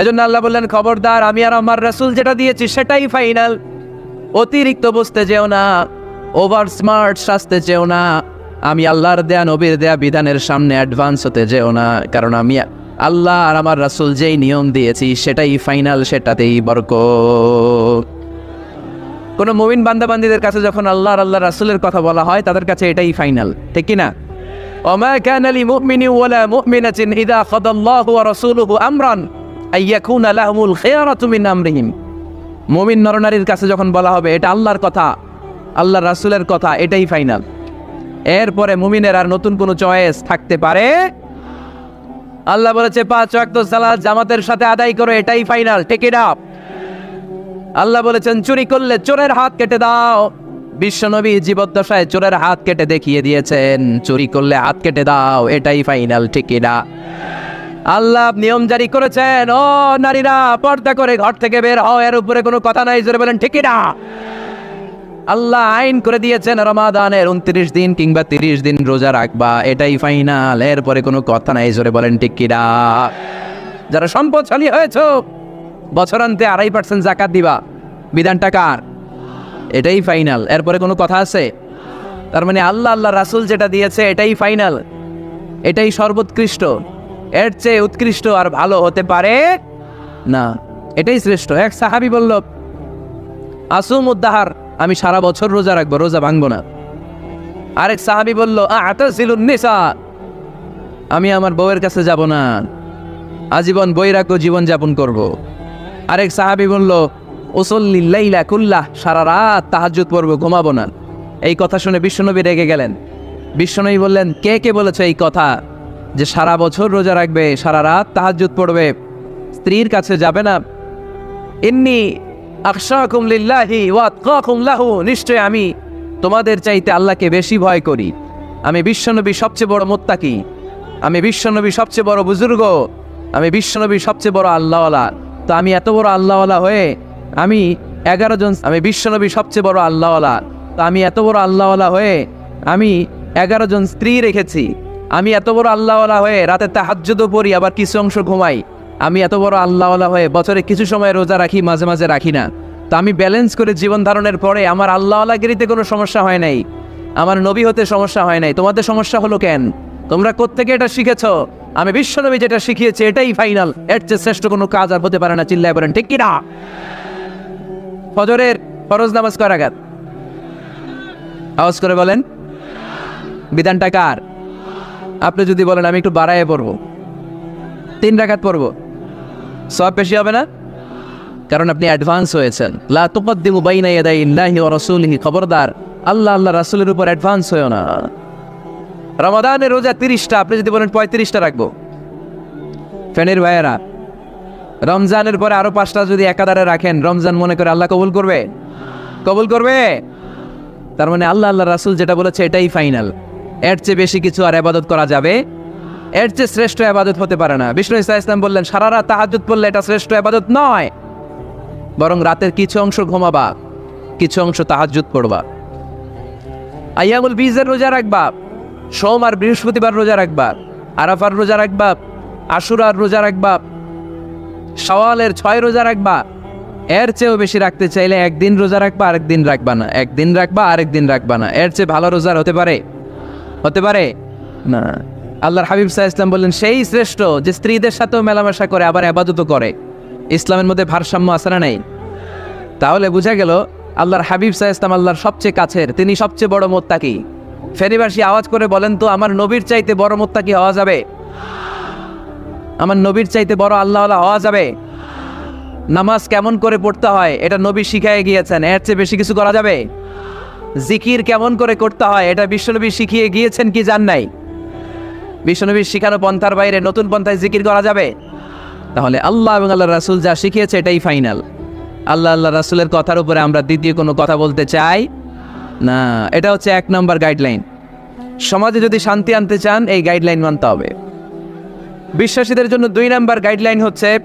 এজন্য আল্লাহ বললেন, খবরদার, আমি আর আমার রাসুল যেটা দিয়েছি সেটাই ফাইনাল। অতিরিক্ত বসতে যেও না, ওভার স্মার্ট সাজতে যেও না। আমি আল্লাহর দেয়া, নবীর দেয়া বিধানের সামনে অ্যাডভান্স হতে যেও না, কারণ আমি আল্লাহ আর আমার রাসুল যেই নিয়ম দিয়েছি সেটাই ফাইনাল, সেটাতেই বরক কোনো মুমিন বান্দাবান্দিদের কাছে যখন আল্লাহর আল্লাহ রাসুলের কথা বলা হয়, তাদের কাছে এটাই ফাইনাল, ঠিক কি না ওমা ক্যান আলী মুমিনী ওয়ালা মুমিনাচিন ইদা আল্লাহু ওয়া রাসূলুহু আমরান। মমিন নরনারীর কাছে যখন বলা হবে, এটা আল্লাহর কথা আল্লাহ রাসুলের কথা, এটাই ফাইনাল। এরপরে মুমিনের আর নতুন কোনো চয়েস থাকতে পারে? আল্লাহ বলেছে, পাঁচ ওয়াক্ত সালাদ জামাতের সাথে আদায় করো, এটাই ফাইনাল টেক ইট আপ আল্লাহ বলেছেন, চুরি করলে চোরের হাত কেটে দাও। বিশ্বনবী জীবদ্দশায় চোরের হাত কেটে দেখিয়ে দিয়েছেন, চুরি করলে হাত কেটে দাও, এটাই ফাইনাল ঠিক না আল্লাহ নিয়ম জারি করেছেন। ও নারীরা, পর্দা করে ঘর থেকে বের হও, এর উপরে কোনো কথা নাই, জোরে বলেন, ঠিকই না। আল্লাহ আইন করে দিয়েছেন রমাদানের উনত্রিশ দিন কিংবা তিরিশ দিন রোজা রাখবা, এটাই ফাইনাল এরপরে কোনো কথা নাই, জোরে বলেন ঠিক কিনা যারা সম্পদশালী হয়েছ, বছরান্তে আড়াই পার্সেন্ট জাকাত দিবা। বিধানটা কার? এটাই ফাইনাল এরপরে কোনো কথা আছে? তার মানে আল্লাহ আল্লাহ রাসুল যেটা দিয়েছে, এটাই ফাইনাল এটাই সর্বোৎকৃষ্ট। এর চেয়ে উৎকৃষ্ট আর ভালো হতে পারে না। এটাই শ্রেষ্ঠ। এক সাহাবি বলল আসুম উদ্দাহার আমি সারা বছর রোজা রাখব, রোজা ভাঙবো না। আরেক সাহাবি বলল নিসা, আমি আমার বউয়ের কাছে যাব না। আজীবন বৈরাগ্য জীবন যাপন করব। আরেক সাহাবি বলল ওসল্লিল্লাইলা কুল্লাহ, সারা রাত তাহাজুত পড়ব, ঘুমাবো না। এই কথা শুনে বিশ্বনবী রেগে গেলেন। বিশ্বনবী বললেন, কে কে বলেছে এই কথা? যে সারা বছর রোজা রাখবে, সারা রাত তাহাজুত পড়বে, স্ত্রীর কাছে যাবে না। এমনি নিশ্চয় আমি তোমাদের চাইতে আল্লাহকে বেশি ভয় করি। আমি বিশ্বনবী সবচেয়ে বড় মোত্তাকি, আমি বিশ্বনবী সবচেয়ে বড় বুজুর্গ, আমি বিশ্বনবী সবচেয়ে বড় আল্লাহওয়ালা। তো আমি এত বড় আল্লাহওয়ালা হয়ে আমি এগারো জন, আমি বিশ্বনবী সবচেয়ে বড় আল্লাহওয়ালা। তো আমি এত বড় আল্লাহওয়ালা হয়ে আমি এগারো জন স্ত্রী রেখেছি। আমি এত বড় আল্লাহওয়ালা হয়ে রাতে তাহাজ্জুদও পড়ি, আবার কিছু অংশ ঘুমাই। আমি এত বড় আল্লাহওয়ালা হয়ে বছরে কিছু সময় রোজা রাখি, মাঝে মাঝে রাখি না। তো আমি ব্যালেন্স করে জীবন ধারণের পরে আমার আল্লাহওয়ালাগিরিতে কোনো সমস্যা হয় নাই। আমার নবী হতে সমস্যা হয় নাই। তোমাদের সমস্যা হলো কেন? তোমরা কোত্থেকে এটা শিখেছ? আমি বিশ্বনবী যেটা শিখিয়েছি, এটাই ফাইনাল এর চেয়ে শ্রেষ্ঠ কোনো কাজ আর হতে পারে না, চিল্লায় বলেন, ঠিক কিনা? ফজরের ফরজ নামাজ কয় রাকাত আওয়াজ করে বলেন, বিধানটা কার? আপনি যদি বলেন, আমি একটু বাড়ায় পড়ব। তিন রাকাত পড়ব। সব বেশি হবে না? কারণ আপনি অ্যাডভান্স হয়েছেন। লা তুকদ্দিমু বাইনা ইয়াদাই ইল্লাহি ওয়া রাসূলিহি, খবরদার। আল্লাহ আল্লাহ, রাসূলের উপর অ্যাডভান্স হয়েও না। রমাদানের রোজা তিরিশটা, আপনি যদি বলেন পঁয়ত্রিশটা রাখব। ফ্যানের ভাইয়েরা, রমজানের পরে আরও পাঁচটা যদি একাধারে রাখেন, রমজান মনে করে আল্লাহ কবুল করবে? কবুল করবে? তার মানে আল্লাহ আল্লাহ, রাসূল যেটা বলেছে, এটাই ফাইনাল এর চেয়ে বেশি কিছু আর আবাদত করা যাবে? এর চেয়ে শ্রেষ্ঠ আবাদত হতে পারে না। বিষ্ণু ইসা ইসলাম বললেন, সারা রাত তাহাজুদ পড়লে এটা শ্রেষ্ঠ আবাদত নয়। বরং রাতের কিছু অংশ ঘুমাবা, কিছু অংশ তাহাজুদ পড়বা। আইয়ামুল বীজের রোজা রাখবা, সোম আর বৃহস্পতিবার রোজা রাখবা, আরাফার রোজা রাখবা, আশুরার রোজা রাখবা সওয়ালের ছয় রোজা রাখবা। এর চেয়েও বেশি রাখতে চাইলে একদিন রোজা রাখবা, আরেকদিন রাখবা না। একদিন রাখবা, আরেকদিন রাখবা না। এর চেয়ে ভালো রোজার হতে পারে হতে পারে? না। আল্লাহর হাবিব সাহা ইসলাম বললেন সেই শ্রেষ্ঠ যে স্ত্রীদের সাথেও মেলামেশা করে আবার আবাদতও করে ইসলামের মধ্যে ভারসাম্য না নাই? তাহলে বোঝা গেল আল্লাহর হাবিব সাহা ইসলাম আল্লাহর সবচেয়ে কাছের তিনি সবচেয়ে বড় মোত্তাকি ফেরিবাসী আওয়াজ করে বলেন তো আমার নবীর চাইতে বড় মোত্তাকি হওয়া যাবে? আমার নবীর চাইতে বড় আল্লাহওয়ালা হওয়া যাবে? নামাজ কেমন করে পড়তে হয় এটা নবী শিখাই গিয়েছেন এর চেয়ে বেশি কিছু করা যাবে? জিকির কেমন করে করতে হয়, এটা বিশ্বনবী শিখিয়ে গিয়েছেন কি জান নাই? বিশ্বনবীর শিখানো পন্থার বাইরে নতুন পন্থায় জিকির করা যাবে? তাহলে আল্লাহ এবং আল্লাহ রাসুল যা শিখিয়েছে এটাই ফাইনাল। আল্লাহ আল্লাহ রাসুলের কথার উপরে আমরা দ্বিতীয় কোনো কথা বলতে চাই? না, এটা হচ্ছে এক নম্বর গাইডলাইন সমাজে যদি শান্তি আনতে চান, এই গাইডলাইন মানতে হবে। বিশ্বাসীদের জন্য দুই নাম্বার গাইডলাইন হচ্ছে,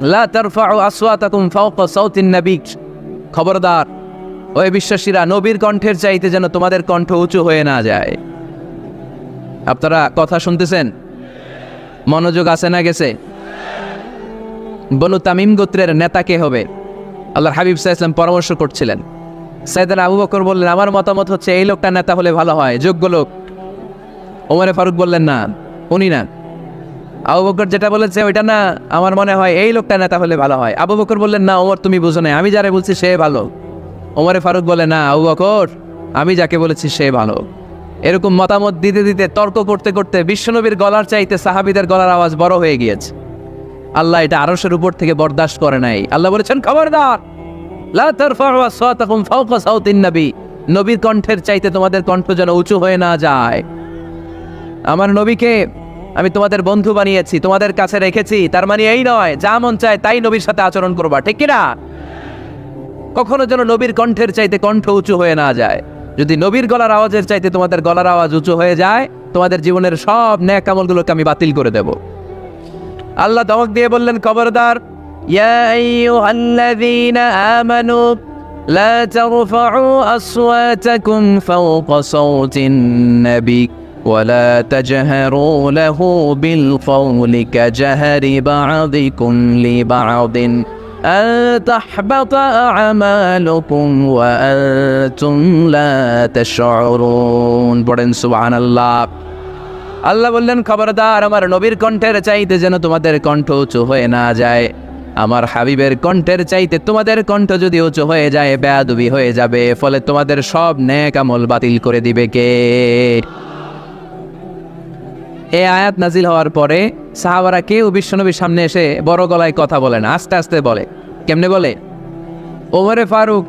লা খবরদার। ওই বিশ্বাসীরা নবীর কণ্ঠের চাইতে যেন তোমাদের কণ্ঠ উঁচু হয়ে না যায়। আপনারা কথা শুনতেছেন? মনোযোগ আছে না গেছে? বনু তামিম গোত্রের নেতা কে হবে? আল্লাহর হাবিব সাহা পরামর্শ করছিলেন। সাইদান আবু বকর বললেন, আমার মতামত হচ্ছে এই লোকটা নেতা হলে ভালো হয়, যোগ্য লোক। ওমরে ফারুক বললেন, না, উনি না। আবু বকর যেটা বলেছে, ওইটা না, আমার মনে হয় এই লোকটা নেতা হলে ভালো হয়। আবু বকর বললেন, না, ওমর, তুমি বুঝো না আমি যারা বলছি সে ভালো। ওমরে ফারুক বলে, না, আবু বকর, আমি যাকে বলেছি সে ভালো। এরকম মতামত দিতে দিতে, তর্ক করতে করতে বিশ্বনবীর গলার চাইতে সাহাবিদের গলার আওয়াজ বড় হয়ে গিয়েছে। আল্লাহ এটা আরশের উপর থেকে বরদাস্ত করে নাই। আল্লাহ বলেছেন, খবরদার নবীর কণ্ঠের চাইতে তোমাদের কণ্ঠ যেন উঁচু হয়ে না যায়। আমার নবীকে আমি তোমাদের বন্ধু বানিয়েছি, তোমাদের কাছে রেখেছি, তার মানে এই নয়, যা মন চায় তাই নবীর সাথে আচরণ করবা, ঠিক কিনা? কখনো যেন নবীর কণ্ঠের চাইতে কণ্ঠ উঁচু হয়ে না যায় যদি নবীর গলার আওয়াজের চাইতে তোমাদের গলার আওয়াজ উঁচু হয়ে যায় তোমাদের জীবনের সব ন্যাক আমলগুলোকে আমি বাতিল করে দেব আল্লাহ ধমক দিয়ে বললেন খবরদার ইয়া আইয়ুহাল্লাযীনা আমানু لا ترفعوا أصواتكم فوق صوت النبي ولا تجهروا له بالقول كجهر بعضكم لبعض أن تحبط أعمالكم وأنتم لا تشعرون পড়েন সুবহান আল্লাহ আল্লাহ বললেন খবরদার আমার নবীর কণ্ঠের চাইতে যেন তোমাদের কণ্ঠ উঁচু হয়ে না যায় আমার হাবিবের কণ্ঠের চাইতে তোমাদের কণ্ঠ যদি উঁচু হয়ে যায় বেয়াদুবি হয়ে যাবে ফলে তোমাদের সব ন্যাক আমল বাতিল করে দিবে কে এই আয়াত নাজিল হওয়ার পরে সাহাবারা কেউ বিশ্বনবীর সামনে এসে বড় গলায় কথা বলে না আস্তে আস্তে বলে। কেমনে বলে? ওমরে ফারুক,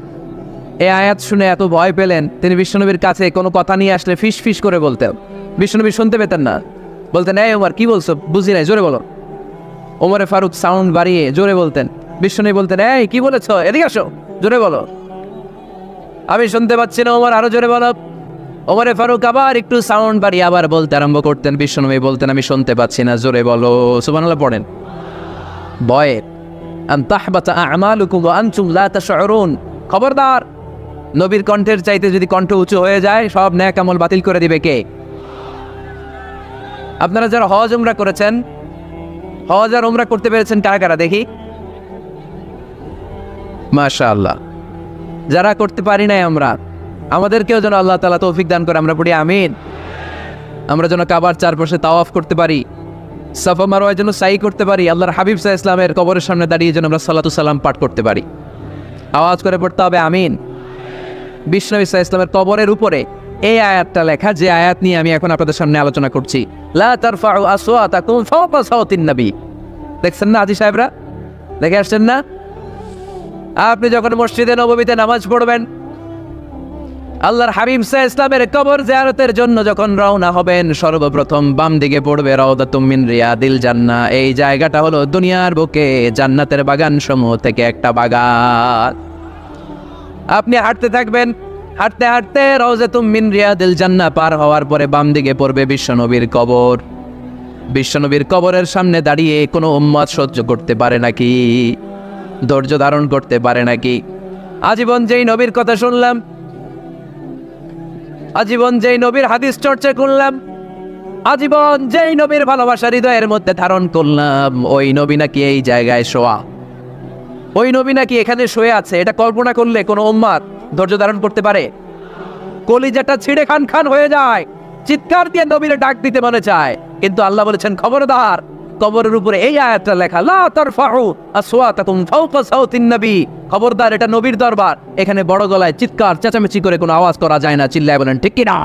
এ আয়াত শুনে এত ভয় পেলেন, তিনি বিশ্বনবীর কাছে কোনো কথা নিয়ে আসলে ফিস ফিস করে বলতেন। বিশ্বনবী শুনতে পেতেন না। বলতেন, এই ওমর, কি বলছো? বুঝি নাই, জোরে বলো। ওমরে ফারুক সাউন্ড বাড়িয়ে জোরে বলতেন। বিশ্বনবী বলতেন, এই, কি বলেছ? এদিকে আসো, জোরে বলো। আমি শুনতে পাচ্ছি না, ওমর, আরও জোরে বলো। ওমরে ফারুক, আবার একটু সাউন্ড বাড়িয়ে আবার বলতে আরম্ভ করতেন। বিশ্বনবী বলতেন, আমি শুনতে পাচ্ছি না, জোরে বলো। সুবহানাল্লাহ, পড়েন। ভয়ে খবরদার, নবীর কণ্ঠের চাইতে যদি কণ্ঠ উঁচু হয়ে যায়, সব ন্যাক আমল বাতিল করে দিবে কে? আপনারা যারা হজ উমরা করেছেন, হজ আর উমরা করতে পেরেছেন কারা কারা? দেখি। মাশাআল্লাহ। যারা করতে পারি নাই আমরা আমাদেরকেও যেন আল্লাহ তালা তৌফিক দান করে, আমরা পড়ি আমিন। আমরা যেন কাবার চারপাশে তাওয়াফ করতে পারি, সাফা মারোয়ার জন্য সাই করতে পারি, আল্লাহর হাবিব সাহা ইসলামের কবরের সামনে দাঁড়িয়ে যেন আমরা সাল্লাতু সাল্লাম পাঠ করতে পারি। আওয়াজ করে পড়তে হবে আমিন। বিষ্ণু ইসা ইসলামের কবরের উপরে এই আয়াতটা লেখা, যে আয়াত নিয়ে আমি এখন আপনাদের সামনে আলোচনা করছি। দেখছেন না আজি সাহেবরা? দেখে আসছেন না? আপনি যখন মসজিদে নবমীতে নামাজ পড়বেন আল্লাহর হাবিব সাহ ইসলামের কবর জিয়ারতের জন্য যখন রওনা হবেন, সর্বপ্রথম বাম দিকে পড়বে রওদাতুম মিন রিয়াদিল জান্নাহ। এই জায়গাটা হলো দুনিয়ার বুকে, জান্নাতের বাগান সমূহ থেকে একটা বাগান। আপনি হাঁটতে থাকবেন, হাঁটতে হাঁটতে রওজাতুম মিন রিয়াদিল জান্না পার হওয়ার পরে বাম দিকে পড়বে বিশ্বনবীর কবর। বিশ্বনবীর কবরের সামনে দাঁড়িয়ে কোনো উম্মত সহ্য করতে পারে নাকি? ধৈর্য ধারণ করতে পারে নাকি? আজীবন যেই নবীর কথা শুনলাম আজীবন যেই নবীর হাদিস চর্চা করলাম, আজীবন যেই নবীর ভালোবাসা হৃদয়ের মধ্যে ধারণ করলাম, ওই নবী নাকি এই জায়গায় শোয়া। ওই নবী নাকি এখানে শুয়ে আছে, এটা কল্পনা করলে কোনো উম্মাদ ধৈর্য ধারণ করতে পারে? কলিজাটা ছিঁড়ে খান খান হয়ে যায়, চিৎকার দিয়ে নবীরে ডাক দিতে মনে চায়, কিন্তু আল্লাহ বলেছেন, খবরদার কবরের উপরে এই আয়াতটা লেখা, লা তারফাউ আসওয়াতাকুম ফাওকা সাউতিন নবী। খবরদার, এটা নবীর দরবার। এখানে বড় গলায় চিৎকার, চেঁচামেচি করে কোনো আওয়াজ করা যায় না, চিল্লায় বলেন, ঠিক কি না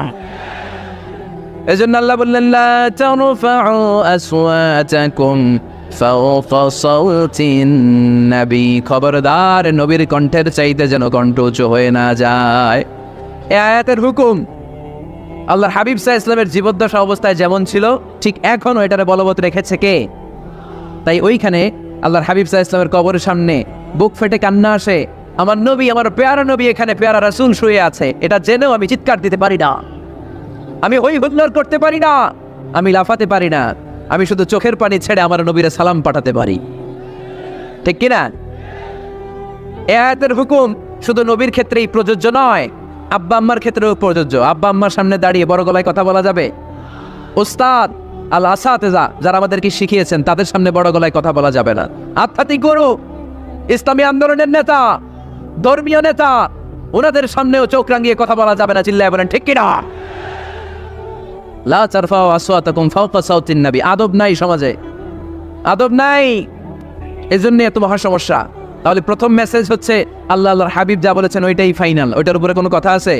এজন্য আল্লাহ বললেন, লা তারফাউ আসওয়াতাকুম নবী। খবরদার, নবীর কণ্ঠের চাইতে যেন কণ্ঠ উঁচু হয়ে না যায়। এ আয়াতের হুকুম আল্লাহর হাবিব সাহা ইসলামের জীবদ্দশা অবস্থায় যেমন ছিল, ঠিক এখনও এটারে বলবৎ রেখেছে কে? তাই ওইখানে আল্লাহর হাবিব সাহা ইসলামের কবরের সামনে বুক ফেটে কান্না আসে, আমার নবী, আমার পেয়ারা নবী এখানে, পেয়ারা রাসুল শুয়ে আছে, এটা জেনেও আমি চিৎকার দিতে পারি না। আমি হই হুল্লোর করতে পারি না, আমি লাফাতে পারি না, আমি শুধু চোখের পানি ছেড়ে আমার নবীরে সালাম পাঠাতে পারি। ঠিক কিনা? এ হুকুম শুধু নবীর ক্ষেত্রেই প্রযোজ্য নয় আব্বা আম্মার ক্ষেত্রেও প্রযোজ্য। আব্বা আম্মার সামনে দাঁড়িয়ে বড় গলায় কথা বলা যাবে। ওস্তাদ আল আসাতেজা, যারা আমাদেরকে শিখিয়েছেন, তাদের সামনে বড় গলায় কথা বলা যাবে না। আধ্যাত্মিক গুরু, ইসলামী আন্দোলনের নেতা, ধর্মীয় নেতা, ওনাদের সামনেও চোখ রাঙিয়ে কথা বলা যাবে না, চিল্লায় বলেন, ঠিক কিনা? লা চারফাও আসওয়াতাকুম ফাওকা সাউতিন নবী। আদব নাই সমাজে। আদব নাই। এজন্য এত মহা সমস্যা। তাহলে প্রথম মেসেজ হচ্ছে, আল্লাহ আল্লাহর হাবিব যা বলেছেন ওইটাই ফাইনাল ওইটার উপরে কোনো কথা আছে?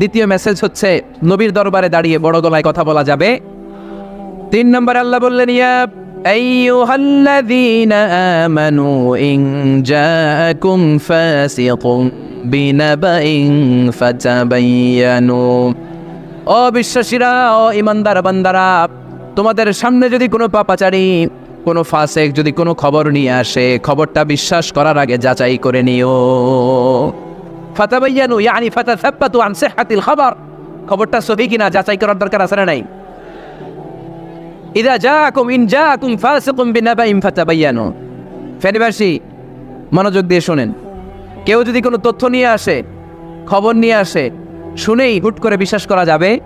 দ্বিতীয় মেসেজ হচ্ছে, নবীর দরবারে দাঁড়িয়ে বড় গলায় কথা বলা যাবে। তিন নম্বর আল্লাহ বললেন, ইয়া আইয়ুহাল্লাযীনা আমানু ইন জাআকুম ফাসিকুম বিনাবাইন ফাতাবায়ানু ও বিশ্বাসীরা ও ইমানদার বান্দারা, তোমাদের সামনে যদি কোনো পাপাচারী কোনো ফাসেক যদি কোনো খবর নিয়ে আসে, খবরটা বিশ্বাস করার আগে যাচাই করে নিও। ফাতাবাইয়ানু, ইয়ানি ফাতাসাব্বাতু আন সিহহাতিল খবর। খবরটা সহি কিনা যাচাই করার দরকার আছে না নাই? ইদা জাআকুম, ইন জাআকুম ফাসিকুম বিনাবাইন ফাতাবাইয়ানু। ফেরিবাসী, মনোযোগ দিয়ে শুনেন। কেউ যদি কোনো তথ্য নিয়ে আসে, খবর নিয়ে আসে, শুনেই হুট করে বিশ্বাস করা যাবে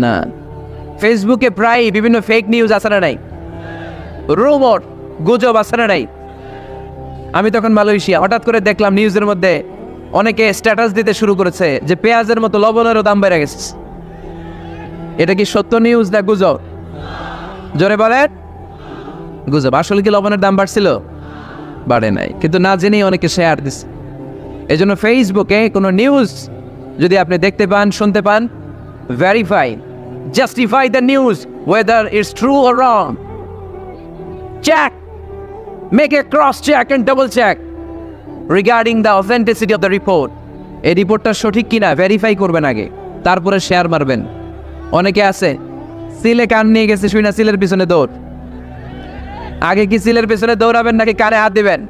না। ফেসবুকে প্রায় বিভিন্ন ফেক নিউজ আছে না নাই? রোবট গুজব আছে না নাই? আমি তখন মালয়েশিয়া, হঠাৎ করে দেখলাম নিউজের মধ্যে অনেকে স্ট্যাটাস দিতে শুরু করেছে যে পেঁয়াজের মতো লবণেরও দাম বেড়ে গেছে। এটা কি সত্য নিউজ না গুজব? জোরে বলেন। গুজব, আসলে কি লবণের দাম বাড়ছিল? বাড়ে নাই, কিন্তু না জেনেই অনেকে শেয়ার দিচ্ছে এই জন্য ফেসবুকে কোনো নিউজ যদি আপনি দেখতে পান, শুনতে পান verify justify the news whether it's true or wrong check make a cross check and double check regarding the authenticity of the report এই রিপোর্টটা সঠিক কিনা ভেরিফাই করবেন আগে তারপরে শেয়ার মারবেন। অনেকে আছে সিলে কান নিয়ে গেছে শুই না সিলের পিছনে দৌড়। আগে কি সিলের পিছনে দৌড়াবেন নাকি কানে হাত দিবেন?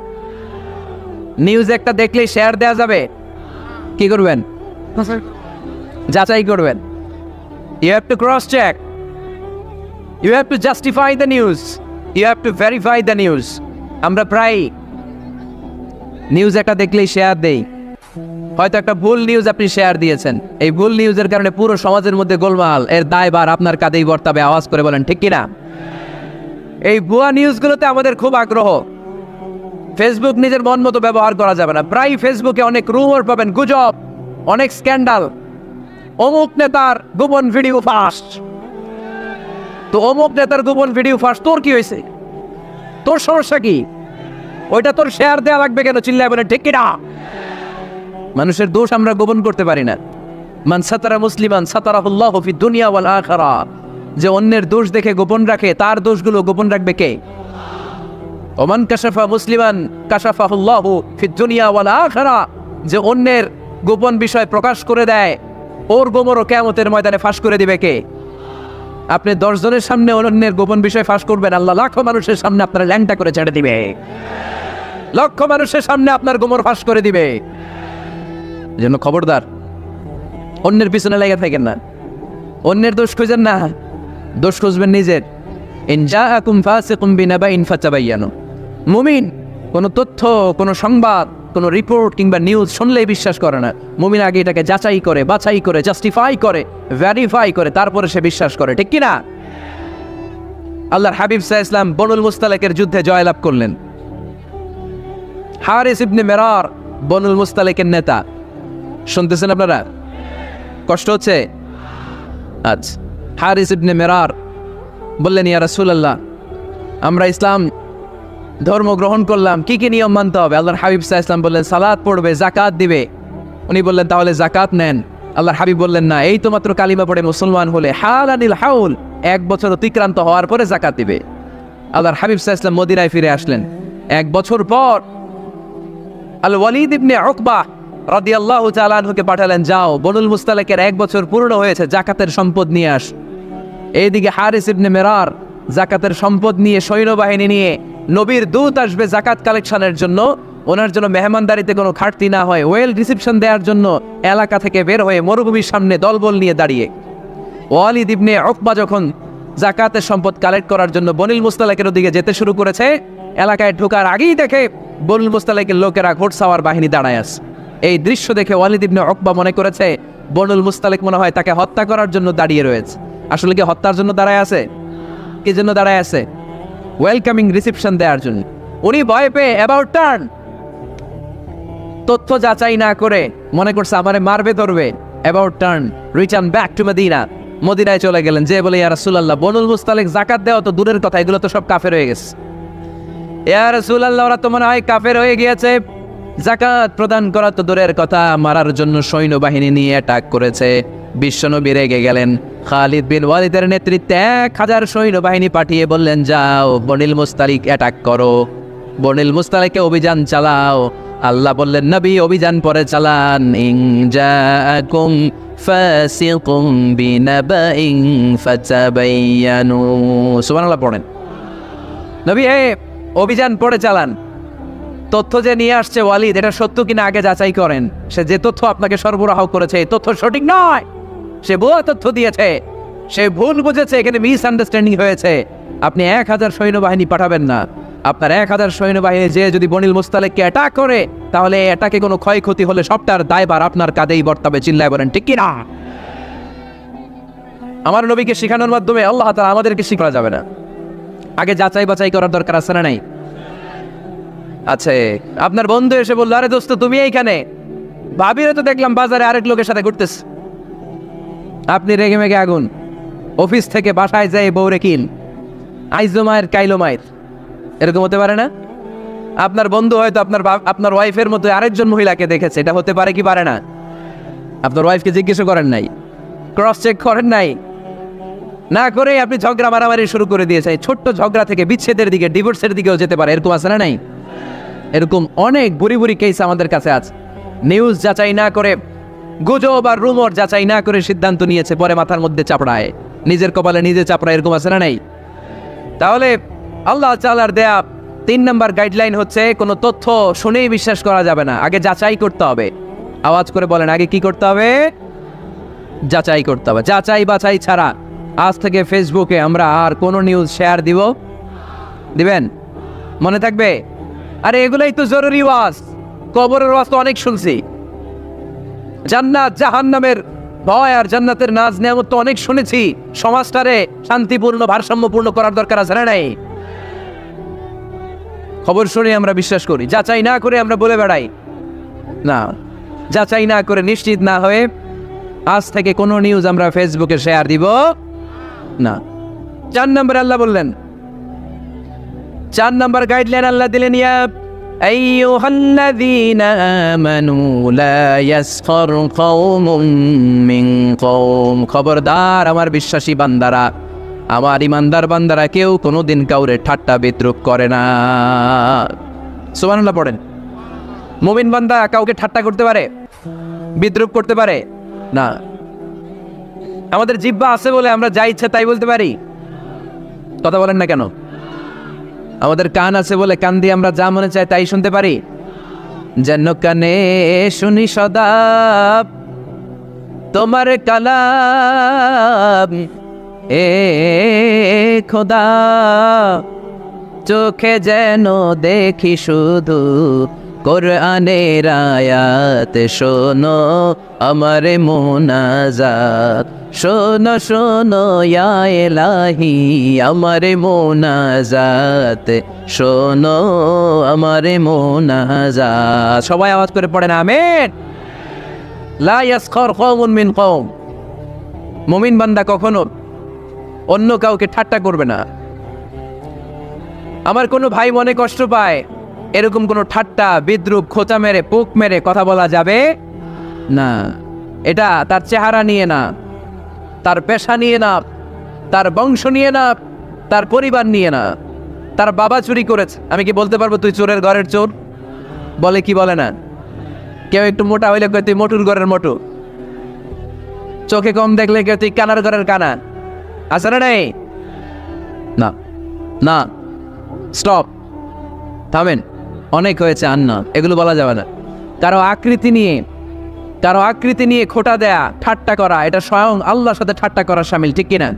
নিউজ একটা দেখলেই শেয়ার দেওয়া যাবে। কি করবেন? যাচাই করবেন। You have to cross check you have to justify the news you have to verify the news আমরা প্রায় নিউজ একটা দেখলেই শেয়ার দেই। হয়তো একটা ভুল নিউজ আপনি শেয়ার দিয়েছেন। এই ভুল নিউজের কারণে পুরো সমাজের মধ্যে গোলমাল, এর দায়বার আপনার কাঁধেই বর্তাবে, আওয়াজ করে বলেন, ঠিক কিনা? এই ভুয়া নিউজগুলোতে আমাদের খুব আগ্রহ। ফেসবুক নিজের মন মতো ব্যবহার করা যাবে না। প্রায় ফেসবুকে অনেক রুমর পাবেন, গুজব, অনেক স্ক্যান্ডাল অমুক নেতার গোপন ভিডিও ফাস্ট তো অমুক নেতার গোপন ভিডিও ফাস্ট তোর কি হয়েছে? তোর সমস্যা কি? ওইটা তোর শেয়ার দেওয়া লাগবে কেন চিল্লায় বলে, ঠিক কিনা? মানুষের দোষ আমরা গোপন করতে পারি না। মান সাতারা মুসলিমান সাতারাহুল্লাহ ফি দুনিয়া ওয়াল আখিরা। যে অন্যের দোষ দেখে গোপন রাখে, তার দোষগুলো গোপন রাখবে কে? ওমান কাশাফা মুসলিমান কাশাফাহুল্লাহ ফি দুনিয়া ওয়াল আখিরা। যে অন্যের গোপন বিষয় প্রকাশ করে দেয়, ওর গোমরও কেমতের ময়দানে ফাঁস করে দিবে কে? আপনি দশজনের সামনে অনন্যের গোপন বিষয় ফাঁস করবেন। আল্লাহ লাখো মানুষের সামনে আপনার ল্যাংটা করে ছেড়ে দিবে। লক্ষ মানুষের সামনে আপনার গোমর ফাঁস করে দিবে। জন্য খবরদার, অন্যের পিছনে লেগে থাকেন না। অন্যের দোষ খুঁজেন না। দোষ খুঁজবেন নিজের। ইন জাআকুম ফাসিকুম বিনাবাইন ফাতাবায়ানু মুমিন, কোনো তথ্য, কোনো সংবাদ কোনো রিপোর্ট কিংবা নিউজ শুনলেই বিশ্বাস করে না। মুমিন আগে এটাকে যাচাই করে, বাছাই করে জাস্টিফাই করে ভ্যারিফাই করে, তারপরে সে বিশ্বাস করে। ঠিক কিনা? আল্লাহর হাবিব সাহা ইসলাম বনুল মুস্তালেকের যুদ্ধে জয়লাভ করলেন। হারিস ইবনে মেরার বনুল মুস্তালেকের নেতা। শুনতেছেন আপনারা? কষ্ট হচ্ছে? আচ্ছা। হারিস ইবনে মেরার বললেন, ইয়া রাসূলুল্লাহ, আমরা ইসলাম ধর্ম গ্রহণ করলাম। কি কি নিয়ম মানতে হবে? আল্লাহর হাবিব সাহা ইসলাম বললেন সালাদ পড়বে জাকাত দিবে। উনি বললেন, তাহলে জাকাত নেন। আল্লাহর হাবিব বললেন, না, এই তো মাত্র কালিমা পড়ে মুসলমান হলে হাল আনিল হাউল, এক বছর অতিক্রান্ত হওয়ার পরে জাকাত দিবে। আল্লাহর হাবিব সাহা ইসলাম মদিনায় ফিরে আসলেন। এক বছর পর আল ওয়ালিদ ইবনে উকবা রাদিয়াল্লাহু তাআলা আনহুকে পাঠালেন, যাও, বনুল মুস্তালিকের এক বছর পূর্ণ হয়েছে জাকাতের সম্পদ নিয়ে আস। এইদিকে হারিস ইবনে মেরার জাকাতের সম্পদ নিয়ে সৈন্যবাহিনী নিয়ে নবীর দূত আসবে জাকাত কালেকশনের জন্য। ওনার জন্য মেহমানদারিতে কোনো ঘাটতি না হয়। ওয়েল রিসিপশন দেওয়ার জন্য এলাকা থেকে বের হয়ে মরুভূমির সামনে দলবল নিয়ে দাঁড়িয়ে। ওয়ালিদ ইবনে উকবা যখন জাকাতের সম্পদ কালেক্ট করার জন্য বনিল মুস্তালাকের দিকে যেতে শুরু করেছে, এলাকায় ঢোকার আগেই দেখে বনিল মুস্তালাকের লোকেরা ঘোড়সাওয়ার বাহিনী দাঁড়ায় আছে। এই দৃশ্য দেখে ওয়ালিদ ইবনে উকবা মনে করেছে, বনুল মুস্তালিক মনে হয় তাকে হত্যা করার জন্য দাঁড়িয়ে রয়েছে। আসলে কি হত্যার জন্য দাঁড়ায় আছে? কি জন্য দাঁড়ায় আছে? ওয়েলকামিং রিসিপশন দেওয়ার জন্য। উনি ভয় পেয়ে অ্যাবাউট টার্ন তথ্য যাচাই না করে মনে করছে আমারে মারবে, ধরবে। About turn return back to Medina মদিনায় চলে গেলেন, যে বলে, ইয়া রাসূলুল্লাহ, বনুল মুস্তালিক জাকাত দেওয়া তো দূরের কথা, এগুলো তো সব কাফের হয়ে গেছে। ইয়া রাসূলুল্লাহ, ওরা তো মনে হয় কাফের হয়ে গিয়েছে। জাকাত প্রদান করা তো দূরের কথা, মারার জন্য সৈন্যবাহিনী নিয়ে অ্যাটাক করেছে। বিশ্বনবী রেগে গেলেন। খালিদ বিন ওয়ালিদের নেতৃত্বে এক হাজার সৈন্যবাহিনী পাঠিয়ে বললেন, যাও, বনিল মুস্তালিক অ্যাটাক করো। বনিল মুস্তালিকে অভিযান চালাও। আল্লাহ বললেন, নবী, অভিযান পরে চালান। ইং জাআকুম ফাসিকুম বিনাবাইন ফাতাবায়ানু সুবহানাল্লাহ, পড়েন। নবী হে অভিযান পরে চালান। তথ্য যে নিয়ে আসছে ওয়ালিদ, এটা সত্য কিনা আগে যাচাই করেন। সে যে তথ্য আপনাকে সরবরাহ করেছে, এই তথ্য সঠিক নয়। সে ভুয়া তথ্য দিয়েছে। সে ভুল বুঝেছে, এখানে মিস আন্ডারস্ট্যান্ডিং হয়েছে। আপনি এক হাজার সৈন্যবাহিনী পাঠাবেন না। আপনার এক হাজার সৈন্যবাহিনী যে যদি বনিল মুস্তালেককে অ্যাটাক করে, তাহলে এটাকে কোনো ক্ষয়ক্ষতি হলে সবটার দায়বার আপনার কাঁধেই বর্তাবে, চিল্লায় বলেন, ঠিক কিনা? আমার নবীকে শেখানোর মাধ্যমে আল্লাহ তাআলা আমাদেরকে শিখা যাবে না। আগে যাচাই বাছাই করার দরকার আছে না নাই? আচ্ছা আপনার বন্ধু এসে বলল, আরে দোস্ত, তুমি এইখানে? ভাবিরে তো দেখলাম বাজারে আরেক লোকের সাথে ঘুরতেছে। আপনি রেগে মেগে আগুন। অফিস থেকে বাসায় যায় বউরে কিন। আইজো মায়ের, কাইলো মায়ের। এরকম হতে পারে না? আপনার বন্ধু হয়তো আপনার আপনার ওয়াইফের মতো আরেকজন মহিলাকে দেখেছে। এটা হতে পারে কি পারে না? আপনার ওয়াইফকে জিজ্ঞেস করেন নাই। ক্রস চেক করেন নাই। না করে আপনি ঝগড়া মারামারি শুরু করে দিয়েছে ছোট্ট ঝগড়া থেকে বিচ্ছেদের দিকে, ডিভোর্সের দিকেও যেতে পারে। এরকম আছে না নাই? এরকম অনেক বুড়ি বুড়ি কেস আমাদের কাছে আছে। নিউজ যাচাই না করে গুজব আর রুমর যাচাই না করে সিদ্ধান্ত নিয়েছে, পরে মাথার মধ্যে চাপড়ায়। নিজের কপালে নিজে চাপড়ায়, এরকম আছে না নাই? তাহলে আল্লাহ চালার দেয়া তিন নম্বর গাইডলাইন হচ্ছে, কোনো তথ্য শুনেই বিশ্বাস করা যাবে না। আগে যাচাই করতে হবে। আওয়াজ করে বলেন, আগে কি করতে হবে? যাচাই করতে হবে। যাচাই বাছাই ছাড়া আজ থেকে ফেসবুকে আমরা আর কোনো নিউজ শেয়ার দিব? দিবেন? মনে থাকবে? আরে, এগুলোই তো জরুরি ওয়াজ। কবরের ওয়াজ তো অনেক শুনছি। জান্নাত জাহান্নামের ভয় আর জান্নাতের নাজ নেয়ামত তো অনেক শুনেছি। সমাজটারে শান্তিপূর্ণ, ভারসাম্যপূর্ণ করার দরকার আছে না নাই? খবর শুনে আমরা বিশ্বাস করি। যাচাই না করে আমরা বলে বেড়াই। না যাচাই না করে নিশ্চিত না হয়ে আজ থেকে কোনো নিউজ আমরা ফেসবুকে শেয়ার দিব। না। চার নম্বর আল্লাহ বললেন। চার নম্বর গাইডলাইন আল্লাহ দিলেন ইয়া أيها الذين آمنوا لا يسخر قوم من قوم খবরদার আমার বিশ্বাসী বান্দারা আমার ইমানদার বান্দারা কেউ কোনোদিন কাউরে ঠাট্টা বিদ্রুপ করে না সুবহানাল্লাহ পড়েন মুমিন বান্দা কাউকে ঠাট্টা করতে পারে বিদ্রুপ করতে পারে না আমাদের জিব্বা আছে বলে আমরা যা ইচ্ছা তাই বলতে পারি কথা বলেন না কেন আমাদের কান আছে বলে কান দিয়ে আমরা যা মনে চাই তাই শুনতে পারি। যেন কানে শুনি সদা তোমার কালাম। এ খোদা, চোখে যেন দেখি শুধু কোরআনের আয়াত শোনো, আমার মোনাজাত। শোনো শোনো এলাহি আমার মোনাজাত। শোনো, আমার মোনাজাত। সবাই আওয়াজ করে পড়ে না আমেন। লা ইয়াসখর কওমুন মিন কওম। মুমিন বান্দা কখনো অন্য কাউকে ঠাট্টা করবে না। আমার কোনো ভাই মনে কষ্ট পায়। এরকম কোনো ঠাট্টা, বিদ্রুপ, খোঁচা মেরে, পোক মেরে কথা বলা যাবে? না, এটা তার চেহারা নিয়ে না, তার পেশা নিয়ে না, তার বংশ নিয়ে না, তার পরিবার নিয়ে না। তার বাবা চুরি করেছে। আমি কি বলতে পারব তুই চোরের ঘরের চোর? বলে কি বলে না? কেউ একটু মোটা হইলে কে তুই মোটুর ঘরের মোটু। চোখে কম দেখলে কেউ তুই কানার ঘরের কানা। আছে না নেই? না না। স্টপ। থামেন। অনেক হয়েছে আর না এগুলো বলা যাবে না। কারও আকৃতি নিয়ে কারও আকৃতি নিয়ে খোটা দেয়া, ঠাট্টা করা, এটা স্বয়ং আল্লাহর সাথে ঠাট্টা করা সামিল, ঠিক কিনা?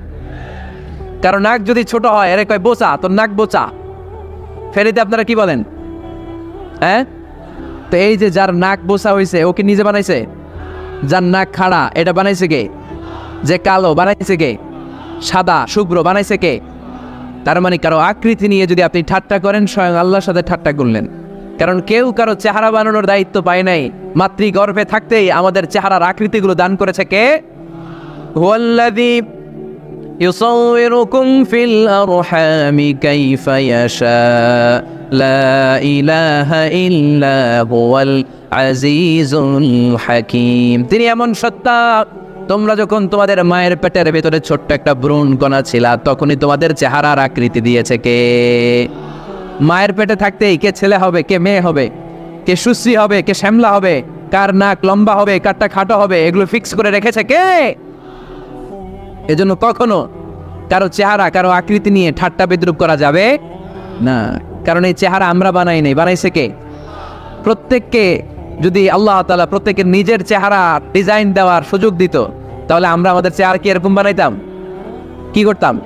কারও নাক যদি ছোট হয়, এর কয়, বোচা, তোর নাক বোচা। ফেরিতে আপনারা কি বলেন? হ্যাঁ? তো এই যে যার নাক বোচা হয়েছে ও কি নিজে বানাইছে? যার নাক খাড়া, এটা বানাইছে কে? যে কালো, বানাইছে কে? সাদা, শুভ্র, বানাইছে কে? তার মানে কারো আকৃতি নিয়ে যদি আপনি ঠাট্টা করেন স্বয়ং আল্লাহর সাথে ঠাট্টা করলেন কারণ কেউ কারো চেহারা বানানোর দায়িত্ব পায় নাই মাতৃ গর্ভে থাকতেই আমাদের চেহারার আকৃতিগুলো দান করেছে কে হুয়াল্লাযী يصوركم في الأرحام كيف يشاء لا إله إلا هو العزيز الحكيم তিনি এমন সত্তা তোমরা যখন তোমাদের মায়ের পেটের ভেতরে ছোট্ট একটা ভ্রূণ কণা ছিল, তখনই তোমাদের চেহারার আকৃতি দিয়েছে কে? মায়ের পেটে থাকতেই কে ছেলে হবে, কে মেয়ে হবে, কে সুশ্রী হবে, কে শ্যামলা হবে, কার নাক লম্বা হবে কারটা খাটো হবে, এগুলো ফিক্স করে রেখেছে কে? এজন্য কখনো কারও চেহারা, কারও আকৃতি নিয়ে ঠাট্টা বিদ্রুপ করা যাবে না। কারণ এই চেহারা আমরা বানাই নাই, বানাইছে কে? প্রত্যেককে যদি আল্লাহ তালা প্রত্যেকের নিজের চেহারা ডিজাইন দেওয়ার সুযোগ দিত তাহলে আমরা আমাদের চেহারা কি এরকম বানাইতাম? কি করতাম?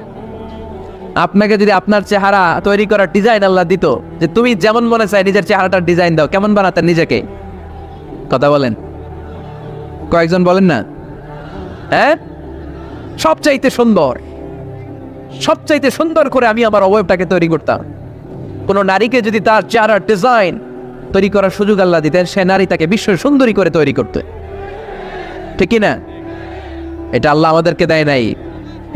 আপনাকে যদি আপনার চেহারা তৈরি করার ডিজাইন আল্লাহ দিত, যে তুমি যেমন মনে চাই নিজের চেহারাটার ডিজাইন দাও, কেমন বানাতেন নিজেকে? কথা বলেন। কয়েকজন বলেন না? হ্যাঁ? সবচাইতে সুন্দর সবচাইতে সুন্দর করে আমি আমার অবয়বটাকে তৈরি করতাম। কোনো নারীকে যদি তার চেহারার ডিজাইন তৈরি করার সুযোগ আল্লাহ দিতেন, সে নারী তাকে বিশ্ব সুন্দরী করে তৈরি করতে। ঠিক না? এটা আল্লাহ আমাদেরকে দেয় নাই।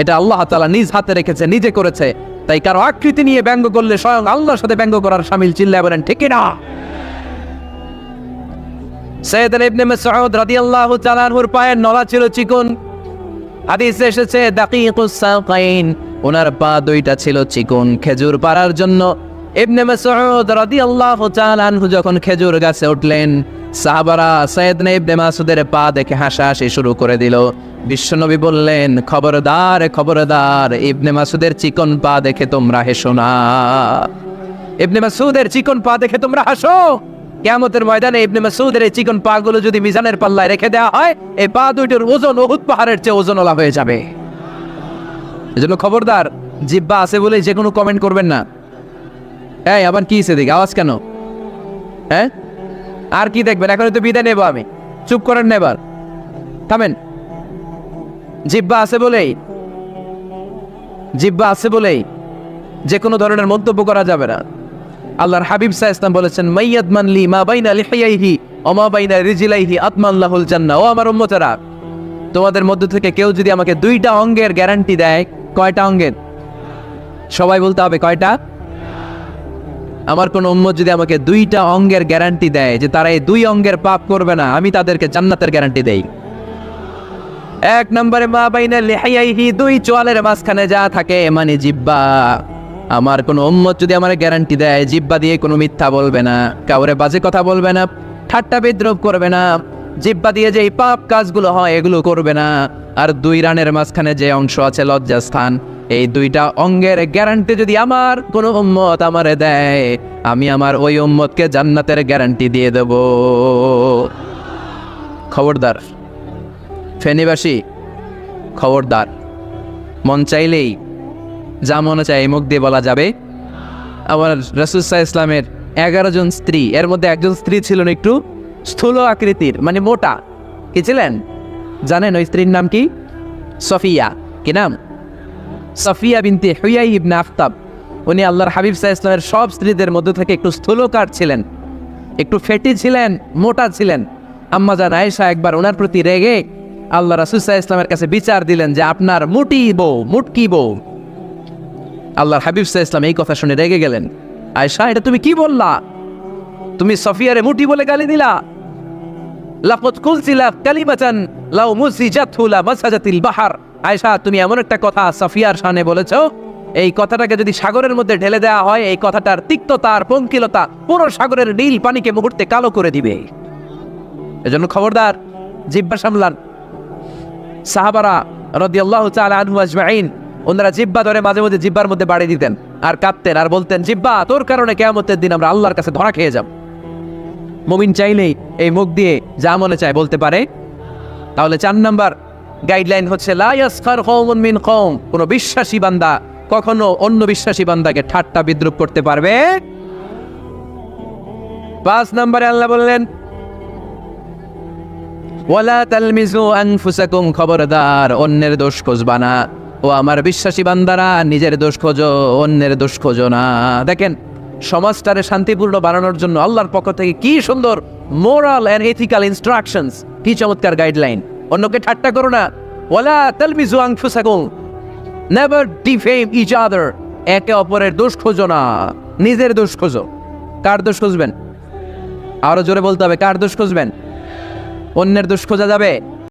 এটা আল্লাহ তালা নিজ হাতে রেখেছে, নিজে করেছে। তাই কারও আকৃতি নিয়ে ব্যঙ্গ করলে স্বয়ং আল্লাহর সাথে ব্যঙ্গ করার সামিল চিল্লায় বলেন ঠিক না। নলা ছিল এসেছে ওনার পা দুইটা ছিল খেজুর পাড়ার জন্য। যখন খেজুর গাছে উঠলেন সাহাবারা সৈয়দনা ইবনে মাসুদের পা দেখে হাসাহাসি শুরু করে দিল। বিশ্বনবী বললেন, খবরদার খবরদার, ইবনে মাসুদের চিকন পা দেখে তোমরা হেসো না। ইবনে মাসুদের চিকন পা দেখে তোমরা হাসো। কেয়ামতের ময়দানে ইবনে মাসুদের এই চিকন পা গুলো যদি মিজানের পাল্লায় রেখে দেওয়া হয় এই পা দুইটার ওজন উহুদ পাহাড়ের চেয়ে ওজন ওজনওয়ালা হয়ে যাবে। এজন্য খবরদার, জিব্বা আছে বলে যে কোনো কমেন্ট করবেন না। এই, আবার কি সেদিকে আওয়াজ কেন? হ্যাঁ? আর কি দেখবেন? এখন তো বিদায় নেব আমি। চুপ করেন নেবার। থামেন। জিব্বা আছে বলেই, জিব্বা আছে বলেই যে কোনো ধরনের মন্তব্য করা যাবে না। আল্লাহর হাবিব সাহ ইসলাম বলেছেন মাইয়াদ মানলি মা বাইনা লিহাইহি অমা বাইনা রিজিলাইহি আত্মাল্লাহুল জান্নাহ। ও আমার উম্মতেরা, তোমাদের মধ্য থেকে কেউ যদি আমাকে দুইটা অঙ্গের গ্যারান্টি দেয়, কয়টা অঙ্গের? সবাই বলতে হবে কয়টা? আমার কোন উম্মত যদি আমাকে দুইটা অঙ্গের গ্যারান্টি দেয় যে তারা এই দুই অঙ্গের পাপ করবে না, আমি তাদেরকে জান্নাতের গ্যারান্টি দেই। এক নম্বরে, মা বাইনা লিহাইহি দুই চোয়ালের মাঝখানে যা থাকে মানে জিব্বা। আমার কোনো উম্মত যদি আমার গ্যারান্টি দেয়, জিব্বা দিয়ে কোনো মিথ্যা বলবে না, কাউরে বাজে কথা বলবে না, ঠাট্টা বিদ্রোপ করবে না, জিব্বা দিয়ে যে এই পাপ কাজগুলো হয়, এগুলো করবে না। আর দুই রানের মাঝখানে যে অংশ আছে লজ্জাস্থান, এই দুইটা অঙ্গের গ্যারান্টি যদি আমার কোনো উম্মত আমারে দেয়, আমি আমার ওই উম্মতকে জান্নাতের গ্যারান্টি দিয়ে দেব। খবরদার, ফেনীবাসী, খবরদার, মন চাইলেই যা মনে চায় এই মুখ দিয়ে বলা যাবে। আমার রসুসাহ ইসলামের এগারো জন স্ত্রী, এর মধ্যে একজন স্ত্রী ছিলেন একটু স্থূল আকৃতির মানে মোটা। কি ছিলেন? জানেন ওই স্ত্রীর নাম কি? সফিয়া। কি নাম? সফিয়া বিনতে হুইয়াই ইবনে আফতাব। উনি আল্লাহর হাবিব সাহা ইসলামের সব স্ত্রীদের মধ্যে থেকে একটু স্থূলকার ছিলেন। একটু ফেটি ছিলেন, মোটা ছিলেন। আম্মাজান আয়েশা একবার ওনার প্রতি রেগে আল্লাহ রাসুসাহ ইসলামের কাছে বিচার দিলেন যে আপনার মুটি বউ মুটকি বউ? আল্লাহর হাবিব সাহা ইসলাম এই কথা শুনে রেগে গেলেন। আয়সা এটা তুমি কি বললা? তুমি সফিয়ারে মুটি বলে গালি দিলা? লাকত কুলসিলা কালিমাতান লাউ মুসিজাতহু লা মাসাজাতিল বাহার। আয়সা তুমি এমন একটা কথা সফিয়ার শানে বলেছ। এই কথাটাকে যদি সাগরের মধ্যে ঢেলে দেওয়া হয়, এই কথাটার তিক্ততা আর পঙ্কিলতা পুরো সাগরের নীল পানিকে মুহূর্তে কালো করে দিবে। এজন্য খবরদার জিব্বা সামলান। সাহাবারা রদিয়াল্লাহু তাআলা আনহু আজমাইন, ওনারা জিব্বা ধরে মাঝে মধ্যে জিব্বার মধ্যে বাড়ি দিতেন আর কাঁদতেন আর বলতেন জিব্বা তোর কারণে কেয়ামতের দিন আমরা আল্লাহর কাছে ধরা খেয়ে যাব। মুমিন চাইলেই এই মুখ দিয়ে যা মনে চায় বলতে পারে। তাহলে চার নাম্বার গাইডলাইন হচ্ছে, লা ইয়াসখার কওমুন মিন কওম। কোনো বিশ্বাসী বান্দা কখনো অন্য বিশ্বাসী বান্দাকে ঠাট্টা বিদ্রুপ করতে পারবে? পাঁচ নম্বরে আল্লাহ বললেন, ওয়ালা তালমিজু আনফুসাকুম খবরদার, অন্যের দোষ খুঁজবা না। ও আমার বিশ্বাসী বান্দারা, নিজের দোষ খোঁজো, অন্যের দোষ খোঁজো না। দেখেন সমাজটারে শান্তিপূর্ণ বানানোর জন্য আল্লাহর পক্ষ থেকে কি সুন্দর মোরাল অ্যান্ড এথিক্যাল ইনস্ট্রাকশনস কি চমৎকার গাইডলাইন অন্যকে ঠাট্টা করো না। ওলা তালমিজু আনফুসাকুম। নেভার ডিফেম ইচ আদার একে অপরের দোষ খোঁজো না। নিজের দোষ খোঁজো। কার দোষ খুঁজবেন? আরও জোরে বলতে হবে, কার দোষ খুঁজবেন? অন্যের দোষ খোঁজা যাবে।